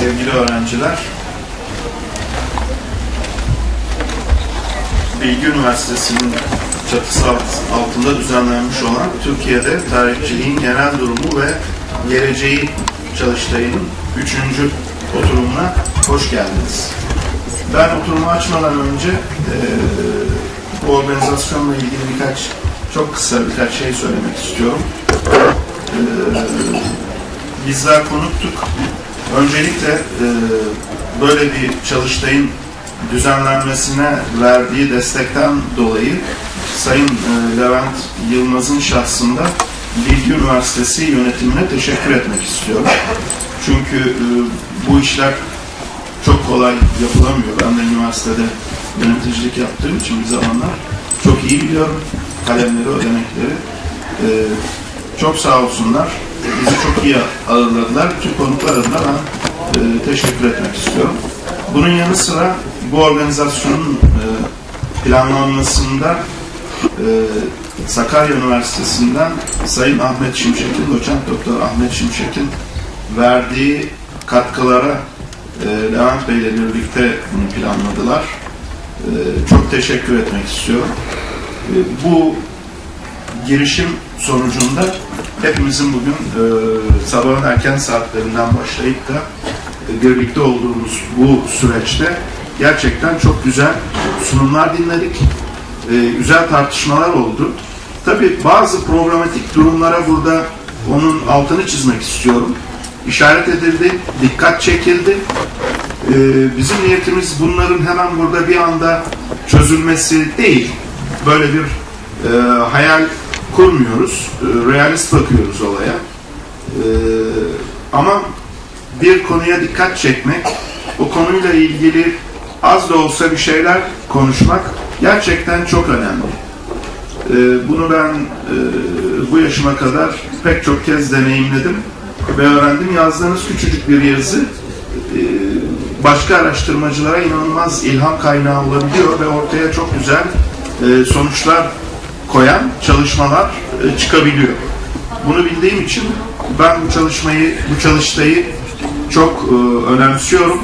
sevgili öğrenciler. Bilgi Üniversitesi'nin çatısı alt- altında düzenlenmiş olan Türkiye'de tarihçiliğin genel durumu ve geleceği çalıştayının üçüncü oturumuna hoş geldiniz. Ben oturumu açmadan önce eee, bu organizasyonla ilgili birkaç, çok kısa birkaç şey söylemek istiyorum. Eee, bizler konuktuk. Öncelikle e, böyle bir çalıştayın düzenlenmesine verdiği destekten dolayı Sayın e, Levent Yılmaz'ın şahsında Bilgi Üniversitesi yönetimine teşekkür etmek istiyorum. Çünkü e, bu işler çok kolay yapılamıyor. Ben de üniversitede yöneticilik yaptığım için bir zamanlar çok iyi biliyorum kalemleri, ödenekleri. E, çok sağ olsunlar. Bizi çok iyi ağırladılar. Tüm konuklar adına ben e, teşekkür etmek istiyorum. Bunun yanı sıra bu organizasyonun e, planlanmasında e, Sakarya Üniversitesi'nden Sayın Ahmet Şimşek'in, doçent doktor Ahmet Şimşek'in verdiği katkılara e, Levent Bey ile birlikte bunu planladılar. E, çok teşekkür etmek istiyorum. E, bu girişim sonucunda hepimizin bugün e, sabahın erken saatlerinden başlayıp da e, birlikte olduğumuz bu süreçte gerçekten çok güzel sunumlar dinledik. E, güzel tartışmalar oldu. Tabii bazı problematik durumlara burada onun altını çizmek istiyorum. İşaret edildi, dikkat çekildi. E, bizim niyetimiz bunların hemen burada bir anda çözülmesi değil. Böyle bir e, hayal kurmuyoruz. E, realist bakıyoruz olaya. E, ama bir konuya dikkat çekmek, o konuyla ilgili az da olsa bir şeyler konuşmak gerçekten çok önemli. E, bunu ben bu yaşıma kadar pek çok kez deneyimledim ve öğrendim. Yazdığınız küçücük bir yazı başka araştırmacılara inanılmaz ilham kaynağı olabiliyor ve ortaya çok güzel sonuçlar koyan çalışmalar e, çıkabiliyor. Bunu bildiğim için ben bu çalışmayı, bu çalıştayı çok e, önemsiyorum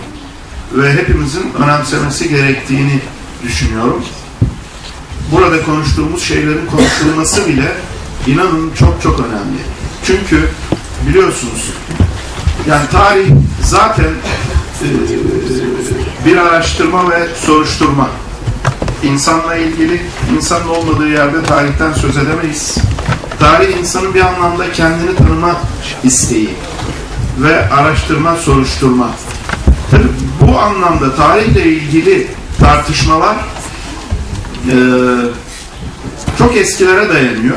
ve hepimizin önemsemesi gerektiğini düşünüyorum. Burada konuştuğumuz şeylerin konuşulması bile inanın çok çok önemli. Çünkü biliyorsunuz yani tarih zaten e, bir araştırma ve soruşturma insanla ilgili, insanın olmadığı yerde tarihten söz edemeyiz. Tarih insanın bir anlamda kendini tanıma isteği ve araştırma, soruşturma. Tabii bu anlamda tarihle ilgili tartışmalar eee, çok eskilere dayanıyor.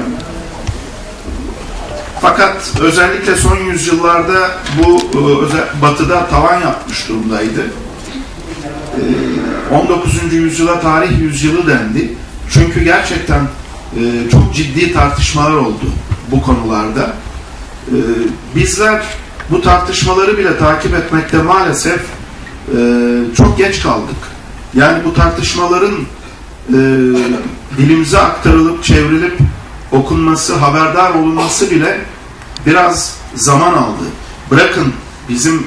Fakat özellikle son yüzyıllarda bu e, batıda tavan yapmış durumdaydı. 19. yüzyıla tarih yüzyılı dendi. Çünkü gerçekten e, çok ciddi tartışmalar oldu bu konularda. E, bizler bu tartışmaları bile takip etmekte maalesef e, çok geç kaldık. Yani bu tartışmaların e, dilimize aktarılıp, çevrilip okunması, haberdar olunması bile biraz zaman aldı. Bırakın bizim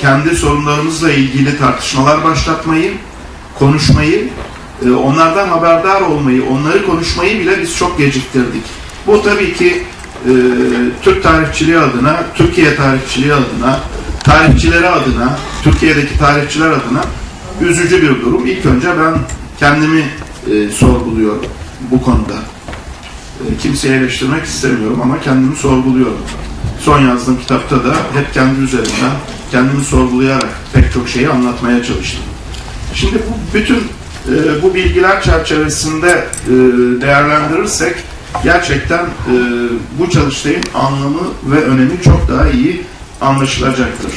kendi sorunlarımızla ilgili tartışmalar başlatmayı, konuşmayı, e, onlardan haberdar olmayı, onları konuşmayı bile biz çok geciktirdik. Bu tabii ki e, Türk tarihçiliği adına, Türkiye tarihçiliği adına, tarihçileri adına, Türkiye'deki tarihçiler adına üzücü bir durum. İlk önce ben kendimi e, sorguluyorum bu konuda. E, kimseyi eleştirmek istemiyorum ama kendimi sorguluyorum. Son yazdığım kitapta da hep kendi üzerimden kendimi sorgulayarak pek çok şeyi anlatmaya çalıştım. Şimdi bu bütün e, bu bilgiler çerçevesinde e, değerlendirirsek gerçekten e, bu çalıştayın anlamı ve önemi çok daha iyi anlaşılacaktır.